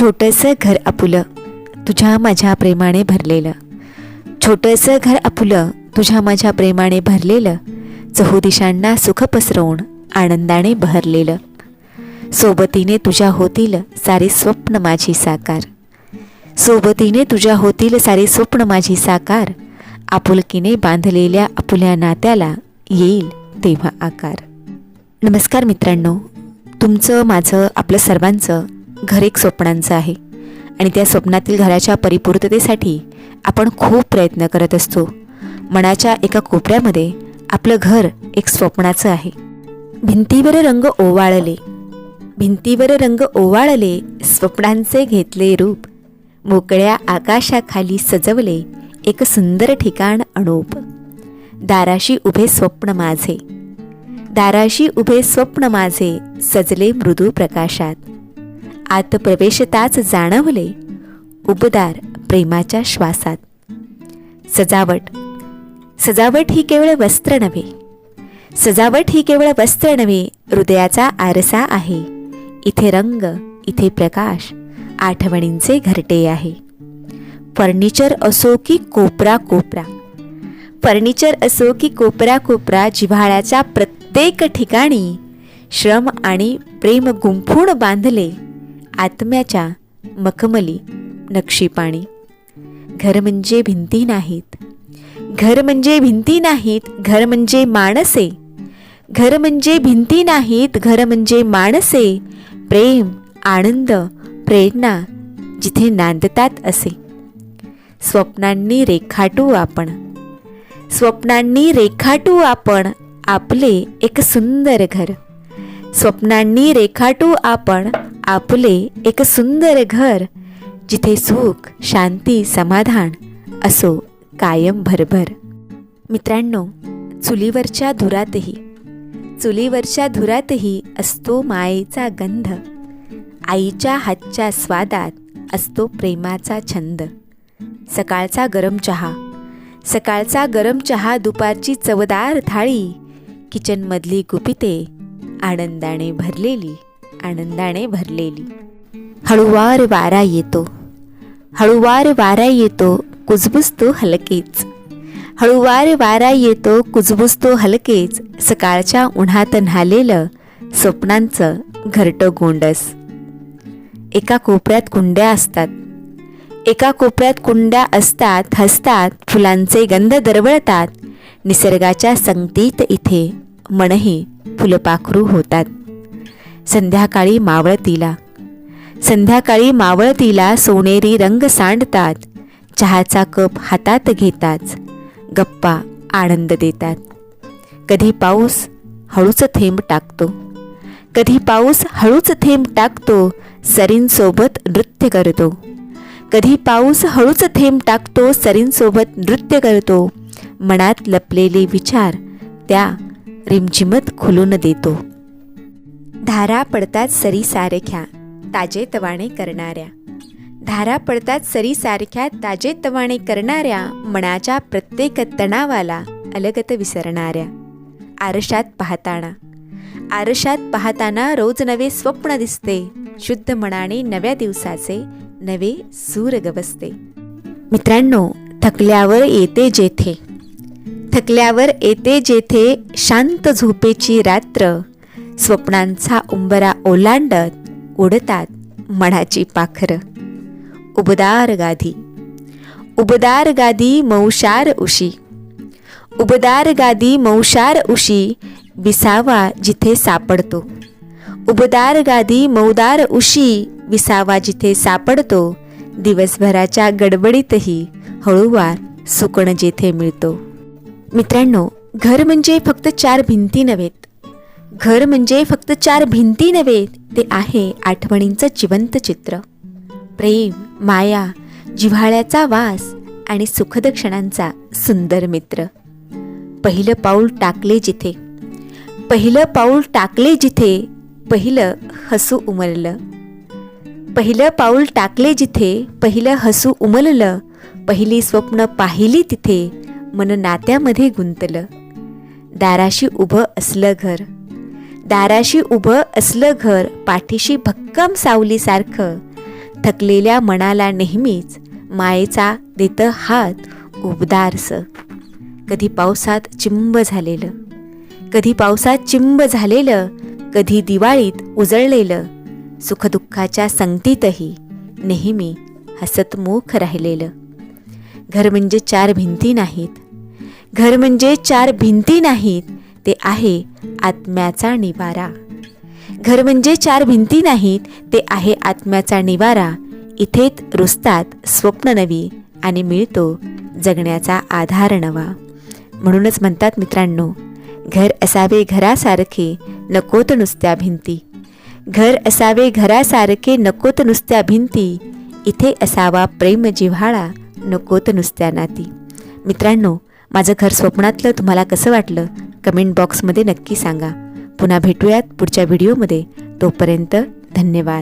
छोटंसं घर आपुलं तुझ्या माझ्या प्रेमाने भरलेलं. छोटंसं घर आपुलं तुझ्या माझ्या प्रेमाने भरलेलं. चहू दिशांना सुख पसरवून आनंदाने बहरलेलं. सोबतीने तुझ्या होतील सारे स्वप्न माझी साकार. सोबतीने तुझ्या होतील सारे स्वप्न माझी साकार. आपुलकीने बांधलेल्या आपुल्या नात्याला येईल तेव्हा आकार. नमस्कार मित्रांनो तुमचं माझं आपलं सर्वांचं घर एक स्वप्नांचं आहे. आणि त्या स्वप्नातील घराच्या परिपूर्ततेसाठी आपण खूप प्रयत्न करत असतो. मनाच्या एका कोपऱ्यामध्ये आपलं घर एक स्वप्नाचं आहे. भिंतीवर रंग ओवाळले. भिंतीवर रंग ओवाळले स्वप्नांचे घेतले रूप. मोकळ्या आकाशाखाली सजवले एक सुंदर ठिकाण अणोप दाराशी उभे स्वप्न माझे. दाराशी उभे स्वप्न माझे सजले मृदू प्रकाशात. आत प्रवेशताच जाणवले. उबदार प्रेमाच्या श्वासात. सजावट. सजावट ही केवळ वस्त्र नव्हे. सजावट ही केवळ वस्त्र नव्हे हृदयाचा आरसा आहे. इथे रंग इथे प्रकाश आठवणींचे घरटे आहे. फर्निचर असो की कोपरा कोपरा. फर्निचर असो की कोपरा कोपरा जिव्हाळ्याच्या प्रत्येक ठिकाणी श्रम आणि प्रेम गुंफून बांधले. आत्म्याच्या मखमली नक्षीपाणी. घर म्हणजे भिंती नाहीत. घर म्हणजे भिंती नाहीत घर म्हणजे माणसे. घर म्हणजे भिंती नाहीत घर म्हणजे माणसे. प्रेम आनंद प्रेरणा जिथे नांदतात असे. स्वप्नांनी रेखाटू आपण. स्वप्नांनी रेखाटू आपण आपले एक सुंदर घर. स्वप्नांनी रेखाटू आपण आपले एक सुंदर घर जिथे सुख शांती समाधान असो कायम भरभर. मित्रांनो चुलीवरच्या धुरातही चुलीवरच्या धुरातही असतो मायेचा गंध. आईच्या हातच्या स्वादात असतो प्रेमाचा छंद. सकाळचा गरम चहा सकाळचा गरम चहा दुपारची चवदार थाळी किचनमधली गुपिते आनंदाने भरलेली. आनंदाने भरलेली. हळुवार वारा येतो. हळुवार वारा येतो कुजबुजतो हलकेच. हळुवार वारा येतो कुजबुजतो हलकेच. सकाळच्या उन्हात न्हालेलं स्वप्नांचं घरटं गोंडस. एका कोपऱ्यात कुंड्या असतात. एका कोपऱ्यात कुंड्या असतात हसतात फुलांचे गंध दरवळतात. निसर्गाच्या संगतीत इथे मनही फुलपाखरू होतात. संध्याकाळी मावळतीला. संध्याकाळी मावळतीला सोनेरी रंग सांडतात. चहाचा कप हातात घेताच गप्पा आनंद देतात. कधी पाऊस हळूच थेंब टाकतो. कधी पाऊस हळूच थेंब टाकतो सरींसोबत नृत्य करतो. कधी पाऊस हळूच थेंब टाकतो सरींसोबत नृत्य करतो. मनात लपलेले विचार त्या रिमझिमत खुलून देतो. धारा पडतात सरी सारख्या ताजे तवाणे करणाऱ्या. धारा पडतात सरी सारख्या ताजे तवाणे करणाऱ्या मनाच्या प्रत्येक तणावाला अलगत विसरणाऱ्या. आरशात पाहताना. आरशात पाहताना रोज नवे स्वप्न दिसते शुद्ध मनाने नव्या दिवसाचे नवे सूर गवसते. मित्रांनो थकल्यावर येते जेथे. थकल्यावर येते जेथे शांत झोपेची रात्र स्वप्नांचा उंबरा ओलांडत उडतात मनाची पाखरं. उबदार गाधी उबदार गादी मौशार उशी. उबदार गादी मौशार उशी विसावा जिथे सापडतो. उबदार गादी मौदार उशी विसावा जिथे सापडतो. दिवसभराच्या गडबडीतही हळूवार सुकण जेथे मिळतो. मित्रांनो घर म्हणजे फक्त चार भिंती नव्हेत घर म्हणजे फक्त चार भिंती नव्हे ते आहे आठवणींचं जिवंत चित्र. प्रेम माया जिव्हाळ्याचा वास आणि सुखद क्षणांचा सुंदर मित्र. पहिलं पाऊल टाकले जिथे. पहिलं पाऊल टाकले जिथे पहिलं हसू उमललं. पहिलं पाऊल टाकले जिथे पहिलं हसू उमललं. पहिली स्वप्न पाहिली तिथे मन नात्यामध्ये गुंतलं. दाराशी उभं असलं घर. दाराशी उभं असलं घर पाठीशी भक्कम सावलीसारखं. थकलेल्या मनाला नेहमीच मायेचा देतं हात उबदारस. कधी पावसात चिंब झालेलं. कधी पावसात चिंब झालेलं. कधी दिवाळीत उजळलेलं. सुखदुःखाच्या संगतीतही नेहमी हसतमुख राहिलेलं. घर म्हणजे चार भिंती नाहीत. घर म्हणजे चार भिंती नाहीत. ते आहे आत्म्याचा निवारा. घर म्हणजे चार भिंती नाहीत ते आहे आत्म्याचा निवारा. इथेच रुजतात स्वप्न नवी आणि मिळतो जगण्याचा आधार नवा. म्हणूनच म्हणतात मित्रांनो घर असावे घरासारखे नकोत नुसत्या भिंती. घर असावे घरासारखे नकोत नुसत्या भिंती. इथे असावा प्रेम जिव्हाळा नकोत नुसत्या नाती. मित्रांनो माझं घर स्वप्नातलं तुम्हाला कसं वाटलं? कमेंट बॉक्समध्ये नक्की सांगा. पुन्हा भेटूयात पुढच्या व्हिडिओमध्ये. तोपर्यंत धन्यवाद.